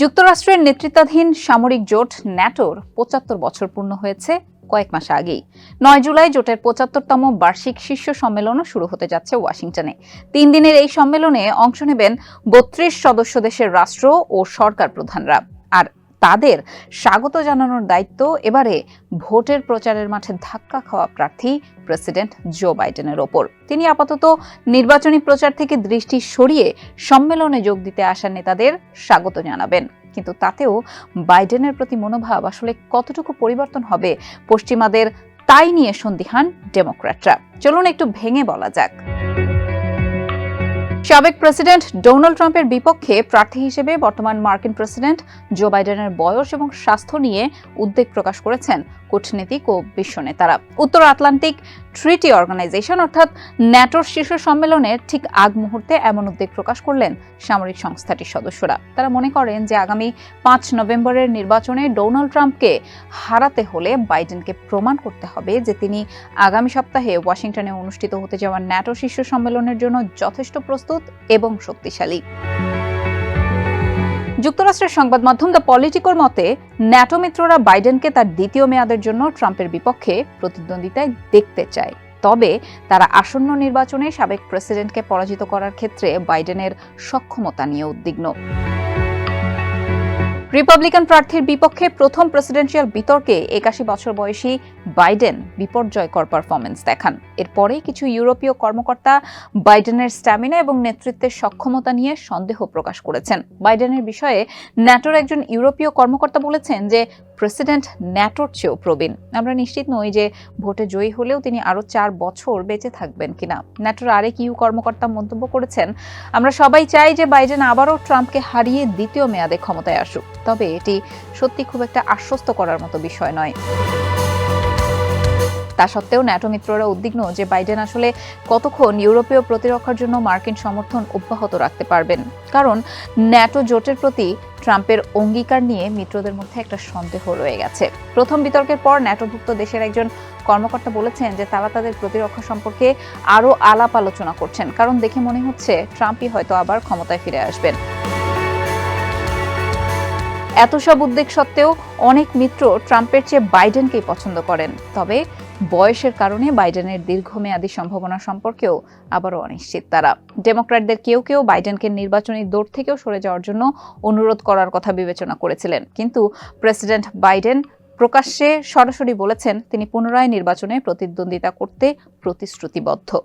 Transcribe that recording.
যুক্তরাষ্ট্রের নেতৃত্বাধীন সামরিক জোট ন্যাটোর পঁচাত্তর বছর পূর্ণ হয়েছে কয়েক মাস আগেই। নয় জুলাই জোটের পঁচাত্তরতম বার্ষিক শীর্ষ সম্মেলনও শুরু হতে যাচ্ছে ওয়াশিংটনে। তিন দিনের এই সম্মেলনে অংশ নেবেন বত্রিশ সদস্য দেশের রাষ্ট্র ও সরকার প্রধানরা। আর তাদের স্বাগত জানানোর দায়িত্ব। এবারে ভোটের প্রচারের মাঠে ধাক্কা খাওয়া প্রার্থী প্রেসিডেন্ট জো বাইডেনের ওপর। তিনি আপাতত নির্বাচনী প্রচার থেকে দৃষ্টি সরিয়ে সম্মেলনে যোগ দিতে আসা নেতাদের স্বাগত জানাবেন। কিন্তু তাতেও বাইডেনের প্রতি মনোভাব আসলে কতটুকু পরিবর্তন হবে পশ্চিমাদের তাই নিয়ে সন্দিহান ডেমোক্র্যাটরা। চলুন একটু ভেঙে বলা যাক। সাবেক প্রেসিডেন্ট ডোনাল্ড ট্রাম্পের বিপক্ষে প্রার্থী হিসেবে বর্তমান মার্কিন প্রেসিডেন্ট জো বাইডেনের বয়স এবং স্বাস্থ্য নিয়ে উদ্বেগ প্রকাশ করেছেন কূটনীতিক ও বিশ্ব নেতারা। উত্তর আটলান্টিক ট্রিটি অর্গানাইজেশন অর্থাৎ ন্যাটোর শীর্ষ সম্মেলনের ঠিক আগ মুহূর্তে এমন উদ্বেগ প্রকাশ করলেন সামরিক সংস্থাটির সদস্যরা। তারা মনে করেন যে আগামী পাঁচ নভেম্বরের নির্বাচনে ডোনাল্ড ট্রাম্পকে হারাতে হলে বাইডেনকে প্রমাণ করতে হবে যে তিনি আগামী সপ্তাহে ওয়াশিংটনে অনুষ্ঠিত হতে যাওয়া ন্যাটো শীর্ষ সম্মেলনের জন্য যথেষ্ট প্রস্তুত এবং শক্তিশালী। যুক্তরাষ্ট্রের সংবাদ মাধ্যম দ্য পলিটিকোর মতে, ন্যাটো মিত্ররা বাইডেনকে তার দ্বিতীয় মেয়াদের জন্য ট্রাম্পের বিপক্ষে প্রতিদ্বন্দ্বিতায় দেখতে চায়। তবে তারা আসন্ন নির্বাচনে সাবেক প্রেসিডেন্টকে পরাজিত করার ক্ষেত্রে বাইডেনের সক্ষমতা নিয়ে উদ্বিগ্ন। রিপাবলিকান প্রার্থীর বিপক্ষে প্রথম প্রেসিডেন্সিয়াল বিতর্কে একাশি বছর বয়সী বাইডেন বিপর্যয়কর পারফরমেন্স দেখান। এরপরেই কিছু ইউরোপীয় কর্মকর্তা বাইডেনের স্ট্যামিনা এবং নেতৃত্বের সক্ষমতা নিয়ে সন্দেহ প্রকাশ করেছেন। বাইডেনের বিষয়ে ন্যাটোর একজন ইউরোপীয় কর্মকর্তা বলেছেন যে, প্রেসিডেন্ট ন্যাটোর চেয়েও প্রবীণ। আমরা নিশ্চিত নই যে ভোটে জয়ী হলেও তিনি আরও চার বছর বেঁচে থাকবেন কিনা। ন্যাটোর আরেক ইউ কর্মকর্তা মন্তব্য করেছেন, আমরা সবাই চাই যে বাইডেন আবারও ট্রাম্পকে হারিয়ে দ্বিতীয় মেয়াদে ক্ষমতায় আসুক। তবে এটি সত্যি খুব একটা আশ্বস্ত করার মতো বিষয় নয়। তা সত্ত্বেও ন্যাটো মিত্ররা উদ্বিগ্ন যে বাইডেন আসলে কতক্ষণ ইউরোপীয় প্রতিরক্ষার জন্য মার্কিন সমর্থন অব্যাহত রাখতে পারবেন। কারণ ন্যাটো জোটের প্রতি ট্রাম্পের অঙ্গীকার নিয়ে মিত্রদের মধ্যে একটা সন্দেহ রয়ে গেছে। প্রথম বিতর্কের পর ন্যাটোভুক্ত দেশের একজন কর্মকর্তা বলেছেন যে তারা তাদের প্রতিরক্ষা সম্পর্কে আরও আলাপ আলোচনা করছেন, কারণ দেখে মনে হচ্ছে ট্রাম্পই হয়তো আবার ক্ষমতায় ফিরে আসবেন। এত সব উদ্বেগ সত্ত্বেও অনেক মিত্র ট্রাম্পের চেয়ে বাইডেনকেই পছন্দ করেন। তবে বয়সের কারণে বাইডেনের দীর্ঘমেয়াদী সম্ভাবনা সম্পর্কেও আবারও অনিশ্চিত তারা। ডেমোক্র্যাটদের কেউ কেউ বাইডেনকে নির্বাচনী দৌড় থেকেও সরে যাওয়ার জন্য অনুরোধ করার কথা বিবেচনা করেছিলেন। কিন্তু প্রেসিডেন্ট বাইডেন প্রকাশ্যে সরাসরি বলেছেন, তিনি পুনরায় নির্বাচনে প্রতিদ্বন্দ্বিতা করতে প্রতিশ্রুতিবদ্ধ।